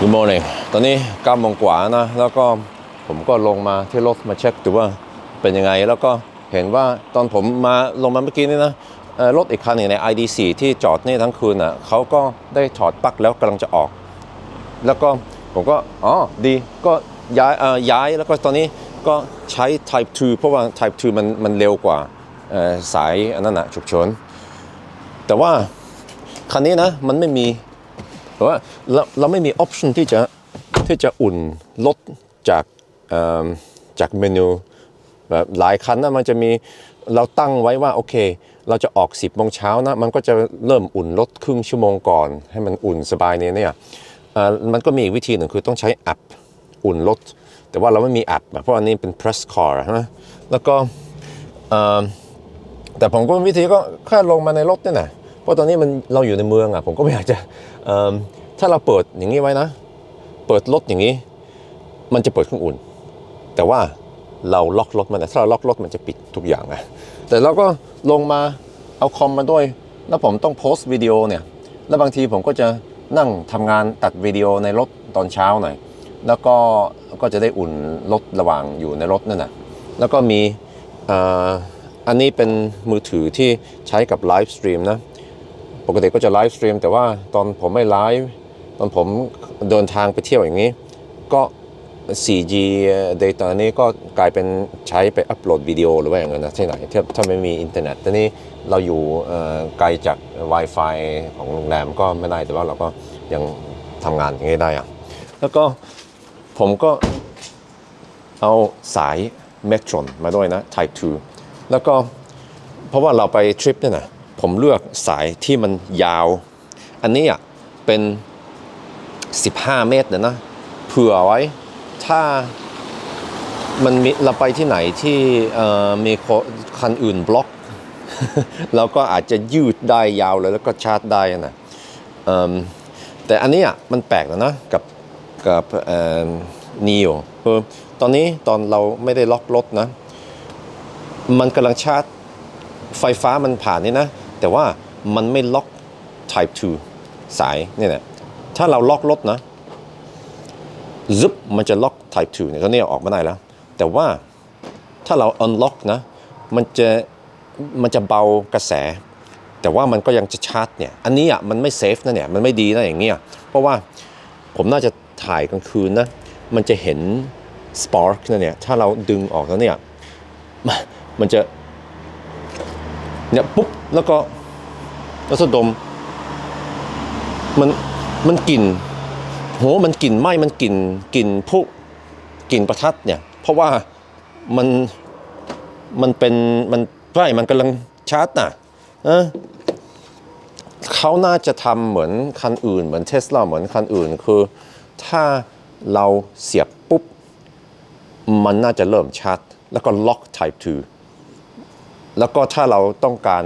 Good morning ตอนนี้9โมงกว่านะ แล้วก็ผมก็ลงมาที่รถมาเช็คดูว่าเป็นยังไง แล้วก็เห็นว่าตอนผมมาลงมาเมื่อกี้นี่นะรถอีกคันหนึ่งใน ID4 ที่จอดนี่ทั้งคืนอะเขาก็ได้ถอดปลั๊กแล้วกำลังจะออก แล้วก็ผมก็อ๋อดีก็ย้ายเอ่อย้ายแล้วก็ตอนนี้ก็ใช้ Type 2 เพราะว่า Type 2 มันมันเร็วกว่าสายอันนั้นนะฉุกเฉินแต่ว่าคันนี้นะมันไม่มี แต่ว่าเราเราไม่มีออปชันที่จะที่จะอุ่นลดจากจากเมนูแบบหลายคันนะมันจะมีเราตั้งไว้ว่าโอเค เราจะออก 10โมงเช้านะมันก็จะเริ่มอุ่นลดครึ่งชั่วโมงก่อน ให้มันอุ่นสบายเนี่ยเนี่ยมันก็มีวิธีหนึ่งคือต้องใช้แอปอุ่นลด แต่ว่าเราไม่มีแอปเพราะอันนี้เป็น press car ใช่ไหมแล้วก็แต่ผมก็วิธีก็แค่ลงมาในรถนี่แหละ เพราะตอนนี้มันเราอยู่ในเมืองอะผมก็ไม่อยากจะถ้าเราเปิดอย่างนี้ไว้นะ เปิดรถอย่างนี้ มันจะเปิดเครื่องอุ่น แต่ว่าเราล็อกรถมันนะถ้าเราล็อกรถมันจะปิดทุกอย่างไงแต่เราก็ลงมาเอาคอมมาด้วย แล้วผมต้องโพสต์วิดีโอเนี่ย แล้วบางทีผมก็จะนั่งทำงานตัดวิดีโอในรถตอนเช้าหน่อย แล้วก็ก็จะได้อุ่นรถระหว่างอยู่ในรถนั่นนะแล้วก็มีเอ่ออันนี้เป็นมือถือที่ใช้กับไลฟ์สตรีมนะ ปกติก็จะไลฟ์สตรีมแต่ว่าตอนผมไม่ไลฟ์ตอนผมเดินทางไปเที่ยวอย่างนี้ ก็ 4G data นี้ก็กลายเป็นใช้ไปอัปโหลดวิดีโอหรือว่าอย่างเงี้ยนะที่ไหนถ้าถ้าไม่มีอินเทอร์เน็ตตอนนี้เราอยู่ไกลจาก Wi-Fi ของโรงแรมก็ไม่ได้แต่ว่าเราก็ยังทำงานอย่างนี้ได้อะแล้วก็ผมก็เอาสาย Metron มาด้วยนะ Type 2 แล้วก็เพราะว่าเราไปทริปเนี่ยนะ ผมเลือกสายที่มันยาว อันนี้อะเป็น 15 เมตรนะนะเผื่อไว้ถ้ามันมีเราไปที่ไหนที่มีคันอื่นบล็อกเราก็อาจจะยืดได้ยาวเลยแล้วก็ชาร์จได้นะเอิ่มแต่อันนี้อะมันแปลกนะนะกับกับนีโอคือตอนนี้ตอนเราไม่ได้ล็อกรถนะ มันกำลังชาร์จไฟฟ้ามันผ่านนี่นะ แต่ว่ามันไม่ล็อก Type 2 สายเนี่ยนะถ้าเราล็อกรถนะซึบมันจะล็อก Type 2เนี่ยตอนนี้เออกมาได้แล้ว แต่ว่าถ้าเรา unlock นะมันจะมันจะเบากระแส แต่ว่ามันก็ยังจะชาร์จเนี่ยอันนี้อะมันไม่เซฟนะเนี่ยมันไม่ดีนะอย่างเงี้ยเพราะว่าผมน่าจะถ่ายกลางคืนนะมันจะเห็น spark นะเนี่ยถ้าเราดึงออกแล้วเนี่ยมันมันจะ เนี่ยปุ๊บแล้วก็แล้วก็ดม มันมันกลิ่นโหมันกลิ่นไหม้มันกลิ่นกลิ่นพวกกลิ่นประทัดเนี่ย เพราะว่ามันมันเป็นมันใช่มันกำลังชาร์จน่ะเออเขาน่าจะทำเหมือนคันอื่น เหมือนเทสลาเหมือนคันอื่น คือถ้าเราเสียบปุ๊บ มันน่าจะเริ่มชาร์จ แล้วก็ล็อก Type 2 แล้วก็ถ้าเราต้องการ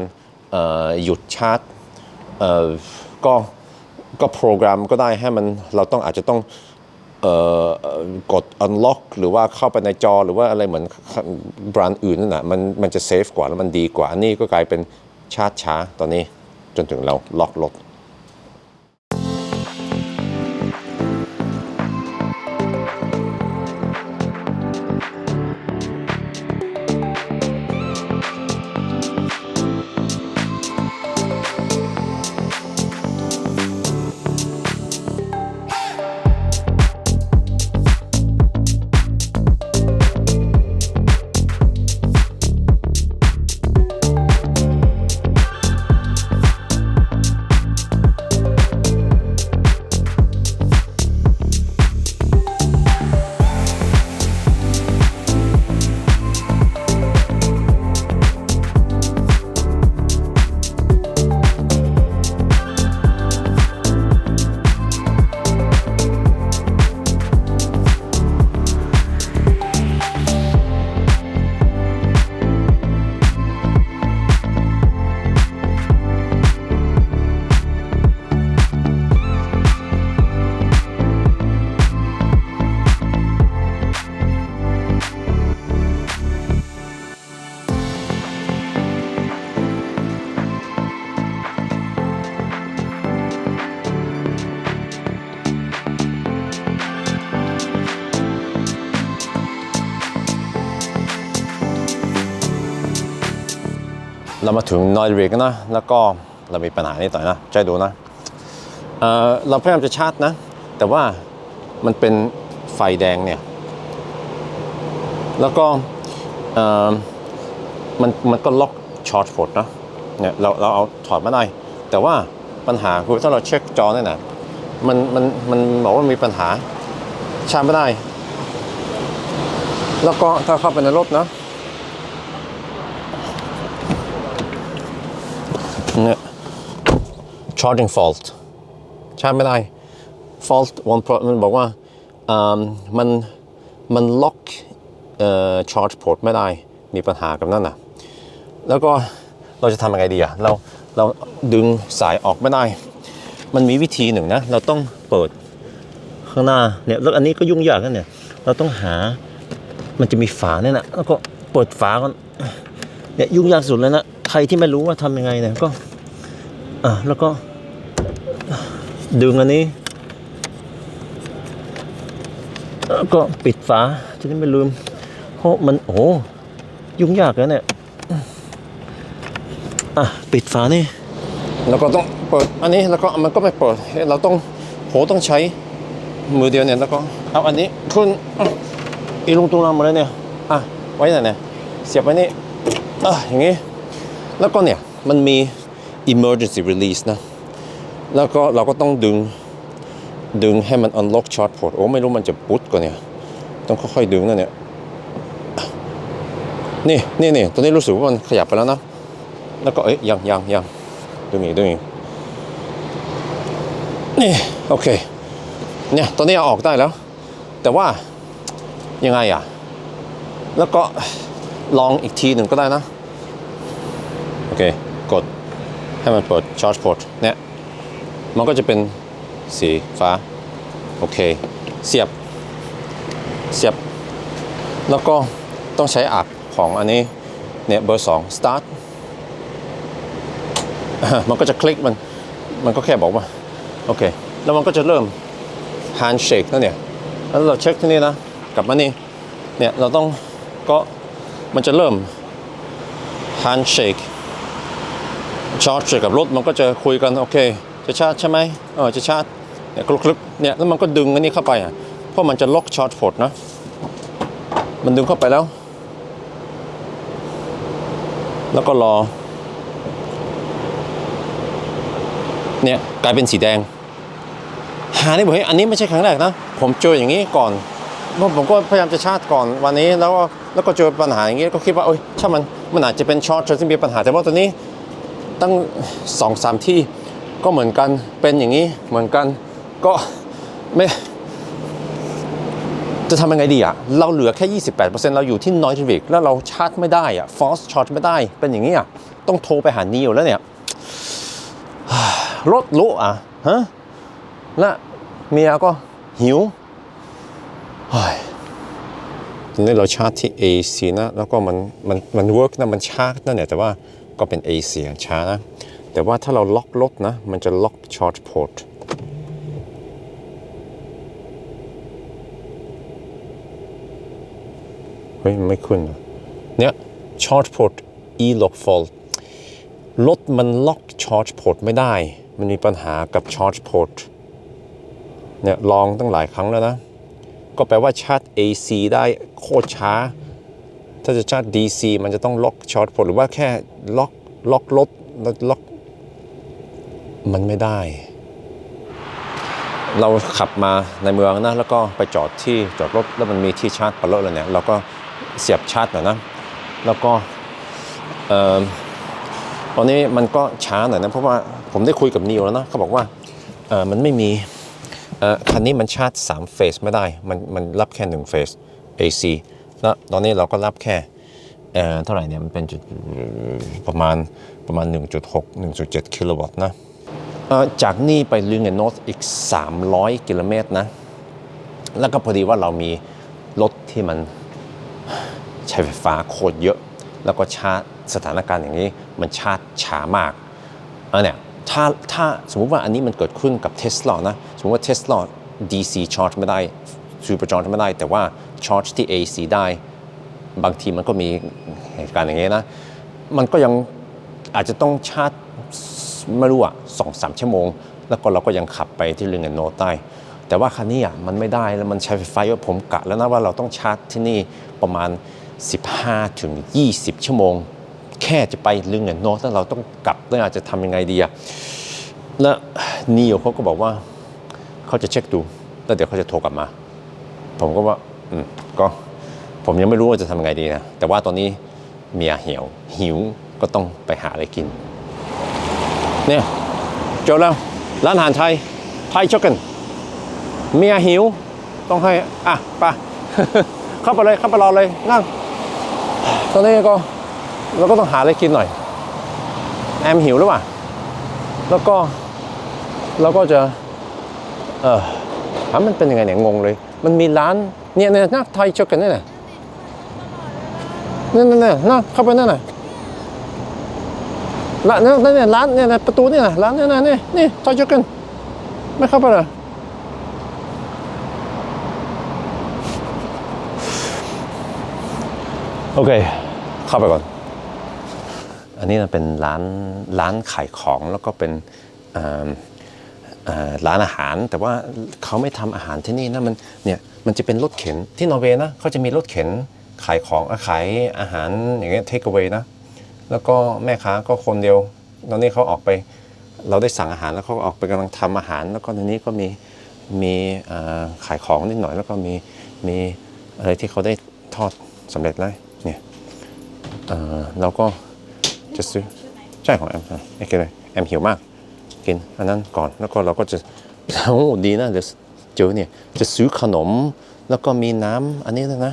หยุดชาร์จก็ก็โปรแกรมก็ได้ให้มันเราต้องอาจจะต้องเอ่อเอ่อกด unlock หรือว่าเข้าไปในจอหรือว่าอะไรเหมือนแบรนด์อื่นนั่นนะมันมันจะเซฟกว่าแล้วมันดีกว่า อันนี้ก็กลายเป็นชาร์จช้าตอนนี้จนถึงเราล็อกรถ เรามาถึงนอยริกนะ แล้วก็เรามีปัญหานิดหน่อยนะใจดูนะเเราพยายามจะชาร์จนะ แต่ว่ามันเป็นไฟแดงเนี่ย แล้วก็มันมันก็ล็อกชาร์จพอร์ตนะเนี่ยเราเราเอาถอดมาได้ แต่ว่าปัญหาคือถ้าเราเช็คจอเนี่ยนะมันมันมันบอกว่ามีปัญหาชาร์จไม่ได้ แล้วก็ถ้าเข้าไปในรถนะ เนี่ย charging fault ชาร์จไม่ได้ fault one pro มันบอกว่าอ่ามันมันล็อกเอ่อ charge port ไม่ได้มีปัญหากับนั่นน่ะแล้วก็เราจะทำยังไงดีอะเราเราดึงสายออกไม่ได้ มันมีวิธีหนึ่งนะ เราต้องเปิดข้างหน้าเนี่ยแล้วอันนี้ก็ยุ่งยากนะเนี่ย เราต้องหามันจะมีฝาเนี่ยนะแล้วก็เปิดฝาก่อนเนี่ยยุ่งยากสุดเลยนะ ใครที่ไม่รู้ว่าทำยังไงเนี่ยก็อะแล้วก็ดึงอันนี้แล้วก็ปิดฝาจะได้ไม่ลืมเพราะมันโอ้โหยุ่งยากแล้วเนี่ยอะปิดฝานี่แล้วก็ต้องเปิดอันนี้แล้วก็มันก็ไม่เปิดเราต้องโหต้องใช้มือเดียวเนี่ยแล้วก็เอาอันนี้ขึ้นอีลุงตุงนังมาเลยเนี่ยอะไว้ไหนเนี่ยเสียบไว้นี่อะอย่างงี้ แล้วก็เนี่ยมันมี emergency release นะ แล้วก็เราก็ต้องดึงดึงให้มัน unlock charge port โอ้ไม่รู้มันจะปุ๊ดกว่าเนี่ย ต้องค่อยๆดึงนะเนี่ย นี่นี่นี่ตอนนี้รู้สึกว่ามันขยับไปแล้วนะ แล้วก็เอ้ยยังยังยังดึงอีกดึงอีกนี่โอเค เนี่ยตอนนี้เอาออกได้แล้ว แต่ว่ายังไงอะ แล้วก็ลองอีกทีหนึ่งก็ได้นะ เค กดให้มันเปิด charge port เนี่ยมันก็จะเป็นสีฟ้า โอเค เสียบ เสียบ แล้วก็ต้องใช้อักของอันนี้ เนี่ยเบอร์สอง start มันก็จะคลิกมัน มันก็แค่บอกว่า โอเค แล้วมันก็จะเริ่ม handshake นั่นเนี่ย แล้วเราเช็คที่นี่นะ กลับมานี่ เนี่ย เราต้องก็มันจะเริ่ม handshake ชาร์จกับรถมันก็จะคุยกันโอเค จะชาร์จใช่ไหมเออจะชาร์จเนี่ยคลุกๆเนี่ยแล้วมันก็ดึงอันนี้เข้าไปอะเพราะมันจะล็อกชาร์จพอร์ตนะ มันดึงเข้าไปแล้ว แล้วก็รอ เนี่ยกลายเป็นสีแดง หาได้บอกเฮ้อันนี้ไม่ใช่ครั้งแรกนะ ผมเจออย่างนี้ก่อนเพราะผมก็พยายามจะชาร์จก่อนวันนี้แล้วก็แล้วก็เจอปัญหาอย่างนี้ก็คิดว่าเอ้ยถ้ามันมันอาจจะเป็นช็อตที่มีปัญหาแต่ว่าตอนนี้ ตั้งสองสามที่ก็เหมือนกันเป็นอย่างนี้เหมือนกันก็ไม่ จะทำยังไงดีอะเราเหลือแค่ 28%เราอยู่ที่นอยทริกแล้วเราชาร์จไม่ได้อะฟอสชาร์จไม่ได้เป็นอย่างนี้อะต้องโทรไปหานิวแล้วเนี่ยรถลุอะฮะและเมียก็หิวเฮ้ยตอนนี้เราชาร์จที่ AC นะ แล้วก็มันมันมันเวิร์กนะมันชาร์จนะเนี่ยแต่ว่า ก็เป็น AC อะช้านะ แต่ว่าถ้าเราล็อกรถนะ มันจะล็อกชาร์จพอร์ตเฮ้ย ไม่ขึ้นเนี่ย charge port e lock fault รถมันล็อก charge port ไม่ได้ มันมีปัญหากับ charge port เนี่ยลองตั้งหลายครั้งแล้วนะ ก็แปลว่าชาร์จ AC ได้โคตรช้า ถ้าจะชาร์จ DC มันจะต้องล็อก charge port หรือว่าแค่ล็อกล็อกรถล็อก มันไม่ได้ เราขับมาในเมืองนะ แล้วก็ไปจอดที่จอดรถแล้วมันมีที่ชาร์จปลดเลยเนี่ยเราก็เสียบชาร์จหน่อยนะ แล้วก็ตอนนี้มันก็ช้าหน่อยนะ เพราะว่าผมได้คุยกับนิวแล้วนะเขาบอกว่ามันไม่มีเอ่อคันนี้มันชาร์จ 3 เฟสไม่ได้ มันมันรับแค่1เฟส AC แล้วตอนนี้เราก็รับแค่เอ่อเท่าไหร่เนี่ยมันเป็นจุดประมาณประมาณ 1.6 1.7 กิโลวัตต์นะจากนี่ไปลิงเกนโนสอีก 300 กิโลเมตรนะ แล้วก็พอดีว่าเรามีรถที่มันใช้ไฟฟ้าโคตรเยอะ แล้วก็ชาร์จสถานการณ์อย่างนี้มันชาร์จช้ามากเออเนี่ยถ้าถ้าสมมุติว่าอันนี้มันเกิดขึ้นกับเทสลานะ สมมติว่าเทสลา DC charge ไม่ได้ super charge ไม่ได้ แต่ว่า charge ที่ AC ได้ บางทีมันก็มีเหตุการณ์อย่างนี้ยนะ มันก็ยังอาจจะต้องชาร์จไม่รู้อะสองสามชั่วโมง แล้วก็เราก็ยังขับไปที่เรืองโนได้แต่ว่าคันนี้อะมันไม่ได้แล้วมันใช้ไฟฟ้าผมกะแล้วนะว่าเราต้องชาร์จที่นี่ประมาณ 15ถึง20 ชั่วโมง แค่จะไปเรืองโนแล้วเราต้องกลับแล้วอาจจะทำยังไงดีอะแล้วนีโอเขาก็บอกว่า เขาจะเช็คดู แล้วเดี๋ยวเขาจะโทรกลับมา ผมก็ว่าอืมก็ผมยังไม่รู้ว่าจะทำยังไงดีนะ แต่ว่าตอนนี้เมียหิวหิวก็ต้องไปหาอะไรกิน เนี่ยเจอแล้วร้านอาหารไทยไทยช็อกกันเมียหิวต้องให้ อะไป เข้าไปเลยเข้าไปรอเลยนั่ง ตอนนี้ก็เราก็ต้องหาอะไรกินหน่อย แอมหิวหรือเปล่า แล้วก็เราก็จะ เออ ถามมันเป็นยังไงเนี่ยงงเลย มันมีร้านเนี่ยเนี่ยนะไทยช็อกกันเนี่ยนะเนี่ยเนี่ยเนี่ยนะเข้าไปนั่นน่ะร้านเนี่ยเนี่ยร้านเนี่ยนะประตูเนี่ยนะร้านเนี่ยนะนี่นี่ไทยช็อกกันไม่เข้าไปเหรอโอเค เข้าไปก่อน อันนี้นะเป็นร้านร้านขายของแล้วก็เป็นอ่าเอ่อ ร้านอาหาร แต่ว่าเขาไม่ทำอาหารที่นี่นะมันเนี่ยมันจะเป็นรถเข็นที่นอร์เวย์นะเขาจะมีรถเข็นขายของขายอาหารอย่างเงี้ยเทคเอาไว้นะ แล้วก็แม่ค้าก็คนเดียว ตอนนี้เขาออกไป เราได้สั่งอาหารแล้วเขาออกไปกำลังทำอาหาร แล้วก็ในนี้ก็มีมีขายของนิดหน่อย แล้วก็มีมีอะไรที่เขาได้ทอดสำเร็จแล้วเนี่ยเราก็จะซื้อใช่ของแอมโอเคเลยแอมหิวมาก กินอันนั้นก่อนแล้วก็เราก็จะโอ้ดีนะเดี๋ยวเจอเนี่ยจะซื้อขนมแล้วก็มีน้ำอันนี้ด้วยนะ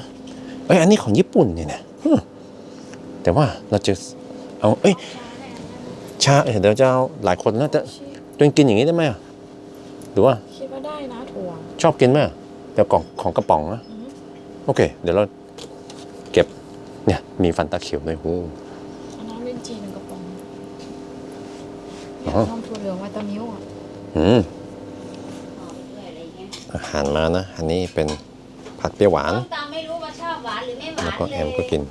เอ้ยอันนี้ของญี่ปุ่นเนี่ยนะฮึ่มแต่ว่าเราจะเอาเอ้ยชาเอ้ยเดี๋ยวจะเอาหลายคนนะแต่ตัวเองกินอย่างนี้ได้ไหมอะหรือว่าคิดว่าได้นะถั่วชอบกินไหมอะเดี๋ยวกล่องของกระป๋องนะโอเค เดี๋ยวเราเก็บเนี่ยมีฟันตาเขียวด้วยโอ้อันนั้นเป็นจีนหนึ่งกระป๋องอ๋ เนี่ยอนมถั่วเหลืองวิตามิวอะอืมอาหารมานะ อันนี้เป็นผัดเปรี้ยวหวาน ส้มตำไม่รู้ว่าชอบหวานหรือไม่หวาแล้วนก็เลแอยมก็กิน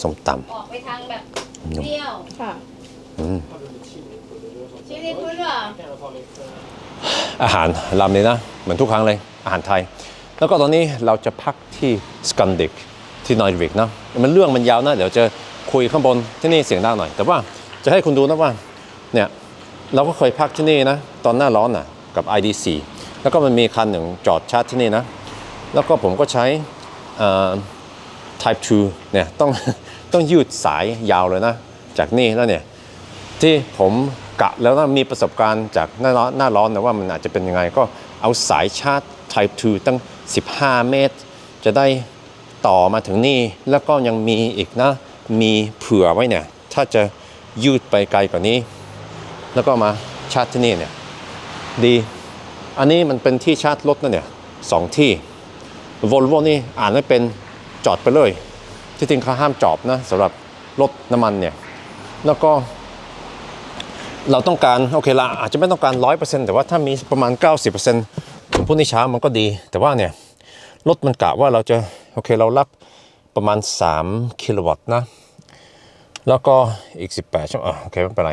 ส้มตออกไปทางแบบเปรี้ยวค่ะำอืมชิลลี่พุ้นเหรออาหารลำนี้นะ เหมือนทุกครั้งเลย อาหารไทย แล้วก็ตอนนี้เราจะพักที่สกันดิกที่นอยริกนะมันเรื่องมันยาวนะ เดี๋ยวจะคุยข้างบนที่นี่เสียงดังหน่อย แต่ว่าจะให้คุณดูนะว่าเนี่ย เราก็เคยพักที่นี่นะ ตอนหน้าร้อนน่ะกับ ID4 แล้วก็มันมีคันหนึ่งจอดชาร์จที่นี่นะ แล้วก็ผมก็ใช้ Type 2 เนี่ยต้องต้องยืดสายยาวเลยนะ จากนี่แล้วเนี่ย ที่ผมกะแล้วนะมีประสบการณ์จากหน้าร้อนหน้าร้อนนะว่ามันอาจจะเป็นยังไงก็เอาสายชาร์จ Type 2 ตั้ง 15 เมตร จะได้ต่อมาถึงนี่ แล้วก็ยังมีอีกนะ มีเผื่อไว้เนี่ย ถ้าจะยืดไปไกลกว่านี้ แล้วก็มาชาร์จที่นี่เนี่ยดี อันนี้มันเป็นที่ชาร์จรถนะเนี่ยสองที่วอลโวนี่อ่านไม่เป็นจอดไปเลย ที่จริงเขาห้ามจอดนะสำหรับรถน้ำมันเนี่ย แล้วก็ เราต้องการ โอเคละอาจจะไม่ต้องการ 100%แต่ว่าถ้ามีประมาณ 90%พรุ่งนี้ช้ามันก็ดี แต่ว่าเนี่ย รถมันกะว่าเราจะ โอเคเรารับประมาณ 3 กิโลวัตต์นะ แล้วก็อีก 18ชั่วโมงอะโอเคไม่เป็นไร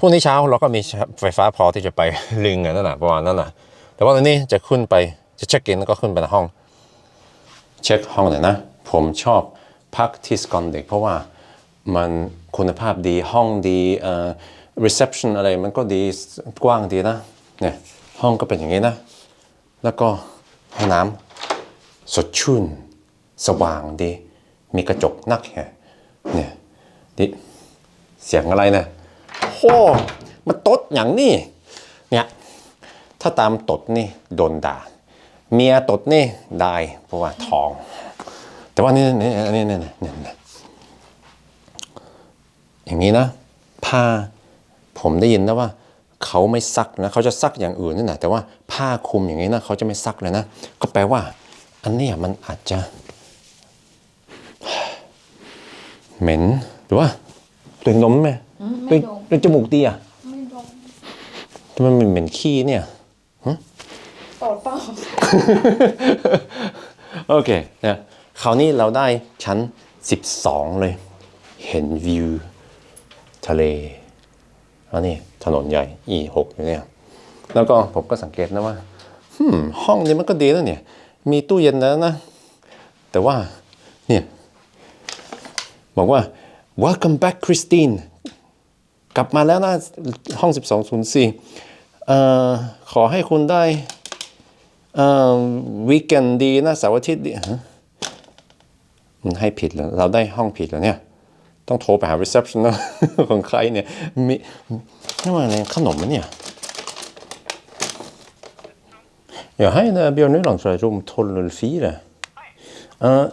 พรุ่งนี้เช้าเราก็มีไฟฟ้าพอที่จะไปลิงอะนั่นน่ะประมาณนั้นน่ะแต่ว่าตอนนี้จะขึ้นไปจะเช็คอินแล้วก็ขึ้นไปในห้อง เช็คห้องหน่อยนะ ผมชอบพักที่สกอนเด็ก เพราะว่ามันคุณภาพดีห้องดีเอ่อ reception อะไรมันก็ดีกว้างดีนะเนี่ยห้องก็เป็นอย่างนี้นะ แล้วก็ห้องน้ำสดชื่น สว่างดี มีกระจกนักแฮะเนี่ยดิเสียงอะไรเนี่ย โอ้มันตดอย่างนี้เนี่ยถ้าตามตดนี่โดนด่า เมียตดนี่ได้เพราะว่าท้อง แต่ว่านี่นี่อันนี้นี่นี่นี่อย่างนี้นะผ้าผมได้ยินนะว่าเขาไม่ซักนะเขาจะซักอย่างอื่นนี่นะแต่ว่าผ้าคลุมอย่างนี้นะเขาจะไม่ซักเลยนะ ก็แปลว่า อันนี้มันอาจจะเหม็นหรือว่าตัวเองดมไหม ตัวเองตัวเองจมูกดีอะไม่ดมทำไมมันเหม็นขี้เนี่ย ตอดเปล่าโอเคเนี่ยคราวนี้เราได้ชั้น 12 เลย เห็นวิว ทะเล อันนี้ถนนใหญ่ E6 อยู่เนี่ย แล้วก็ผมก็สังเกตนะว่าหืมห้องนี้มันก็ดีนะเนี่ย มีตู้เย็นแล้วนะ แต่ว่า เนี่ย บอกว่า welcome back Christine กลับมาแล้วน้าห้อง 1204 ขอให้คุณได้วีแกนดีนะเสาร์อาทิตย์ดีมันให้ผิดแล้ว เราได้ห้องผิดแล้วเนี่ย ต้องโทรไปหา reception นของใครเนี่ย มีนี่มันอะไรขนมมันเนี่ยอย่าให้นะ Bjørn Uland fra rom 1204. Uh,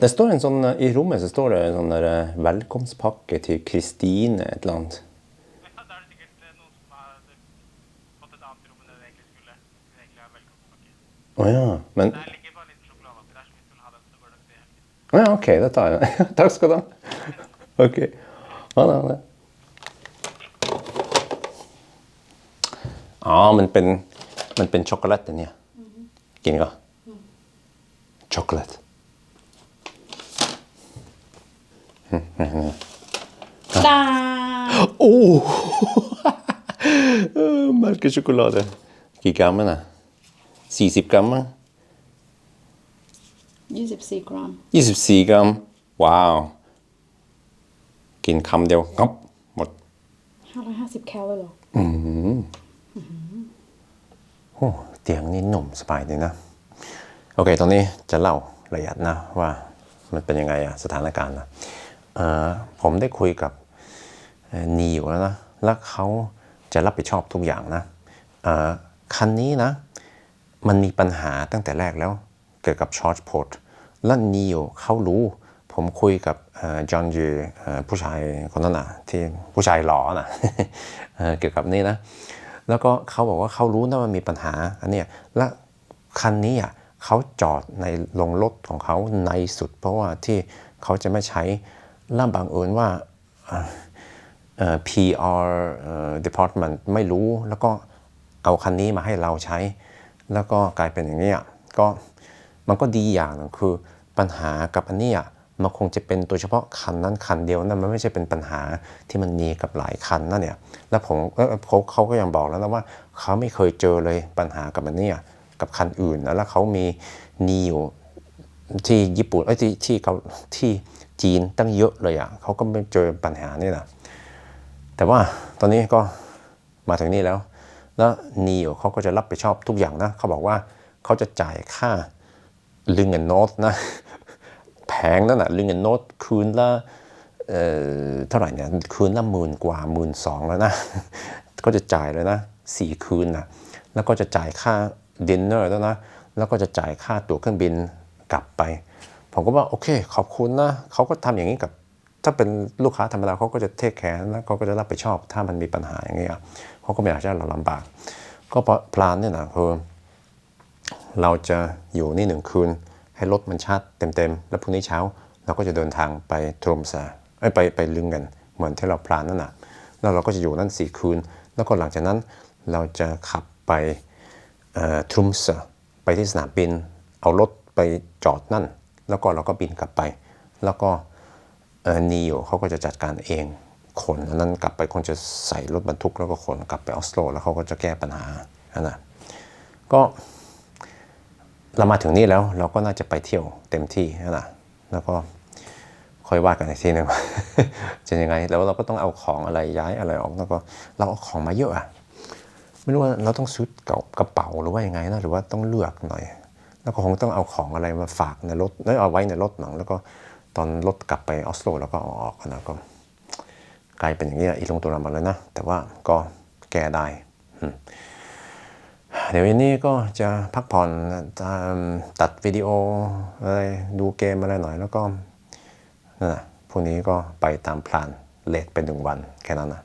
det står en sånn, I rommet så står det en sånn der, velkomstpakke til Kristine et eller annet. det til helgen. Å ja, OK, det tar jeg. Takk skal du ha. OK. Ha det. ha det. อ๋อ มันเป็น มันเป็นช็อกโกแลตอันเนี่ยกินก็ช็อกโกแลต ตา Oh! Melkesjokolade.กี่กรัมมันอ่ะ สี่สิบกรัมมั้ง24กรัมยี่สิบสี่กรัม ว้าว กินคำเดียวงับหมด550แคลเลยเหรอโอ้เตียงนี่หนุ่มสบายดีนะ โอเค ตอนนี้จะเล่าละเอียดนะว่ามันเป็นยังไงอะสถานการณ์นะเอ่อผมได้คุยกับเอ่อนีอยู่แล้วนะ แล้วเขาจะรับผิดชอบทุกอย่างนะเอ่อคันนี้นะ มันมีปัญหาตั้งแต่แรกแล้ว เกี่ยวกับชอร์จพอร์ตและนีโอเขารู้ ผมคุยกับจอห์นยูผู้ชายคนนั้นนะที่ผู้ชายหล่อนะเอ่อเกี่ยวกับนี่นะ แล้วก็เขาบอกว่าเขารู้นะว่ามีปัญหาอันเนี้ยและคันนี้อะเขาจอดในลงรถของเขาในสุด เพราะว่าที่เขาจะไม่ใช้ล่ามบังเอิญว่าเอ่อเอ่อ PR เอ่อ department ไม่รู้แล้วก็เอาคันนี้มาให้เราใช้ แล้วก็กลายเป็นอย่างนี้ก็มันก็ดีอย่างหนึงคือปัญหากับอันนี้มันคงจะเป็นโดยเฉพาะคันนั้นคันเดียวนะมันไม่ใช่เป็นปัญหาที่มันมีกับหลายคันนะเนี่ยแล้วผมเออเขาก็ยังบอกแล้วนะว่าเขาไม่เคยเจอเลยปัญหากับอันนี้กับคันอื่นนะแล้วเขามีนีอยู่ที่ญี่ปุ่นเอ้ที่ที่เขาที่จีนตั้งเยอะเลยอะเขาก็ไม่เจอปัญหานี่นะแต่ว่าตอนนี้ก็มาถึงนี่แล้ว แล้วนีโอเขาก็จะรับผิดชอบทุกอย่างนะเขาบอกว่าเขาจะจ่ายค่าลิงเงินโนตนะแพงนั่นน่ะลิงเงินโนตคืนละเอ่อเท่าไหร่เนี่ยคืนละหมื่นกว่าหมื่นสองแล้วนะก็จะจ่ายเลยนะสี่คืนนะแล้วก็จะจ่ายค่าดินเนอร์แล้วนะแล้วก็จะจ่ายค่าตั๋วเครื่องบินกลับไป ผมก็ว่าโอเค ขอบคุณนะเขาก็ทำอย่างนี้กับถ้าเป็นลูกค้าธรรมดาเขาก็จะเทคแคร์แล้วเขาก็จะรับผิดชอบ ถ้ามันมีปัญหาอย่างนี้อะ เขาก็ไม่อยากให้เราลำบาก ก็เพราะพลานเนี่ยนะคือเราจะอยู่นี่หนึ่งคืน ให้รถมันชาร์จเต็มๆ แล้วพรุ่งนี้เช้าเราก็จะเดินทางไปทรมซาไปไปลึงกันเหมือนที่เราพลานนั่นนะแล้วเราก็จะอยู่นั่นสี่คืน แล้วก็หลังจากนั้นเราจะขับไปทรุมซาไปที่สนามบิน เอารถไปจอดนั่น แล้วก็เราก็บินกลับไป แล้วก็เอ่อนีโอเขาก็จะจัดการเอง ขนอันนั้นกลับไปคงจะใส่รถบรรทุกแล้วก็ขนกลับไปออสโลแล้วเขาก็จะแก้ปัญหาอันนะก็เรามาถึงนี่แล้วเราก็น่าจะไปเที่ยวเต็มที่นนะแล้วก็ค่อยว่ากันอีกทีหนึ่งจะยังไง แล้วเราก็ต้องเอาของอะไรย้ายอะไรออกแล้วก็เราเอาของมาเยอะอะไม่รู้ว่าเราต้องซื้อกระเป๋าหรือว่ายังไงนะหรือว่าต้องเลือกหน่อย แล้วก็คงต้องเอาของอะไรมาฝากในรถเอาไว้ในรถหนังแล้วก็ตอนรถกลับไปออสโลแล้วก็เอาออกนะก็ กลายเป็นอย่างนี้อีลงตัวเราหมดเลยนะ แต่ว่าก็แก้ได้ เดี๋ยววันนี้ก็จะพักผ่อนตัดวิดีโออะไรดูเกมอะไรหน่อย แล้วก็นั่นนะพรุ่งนี้ก็ไปตามพลานเลทเป็นหนึ่งวันแค่นั้นนะ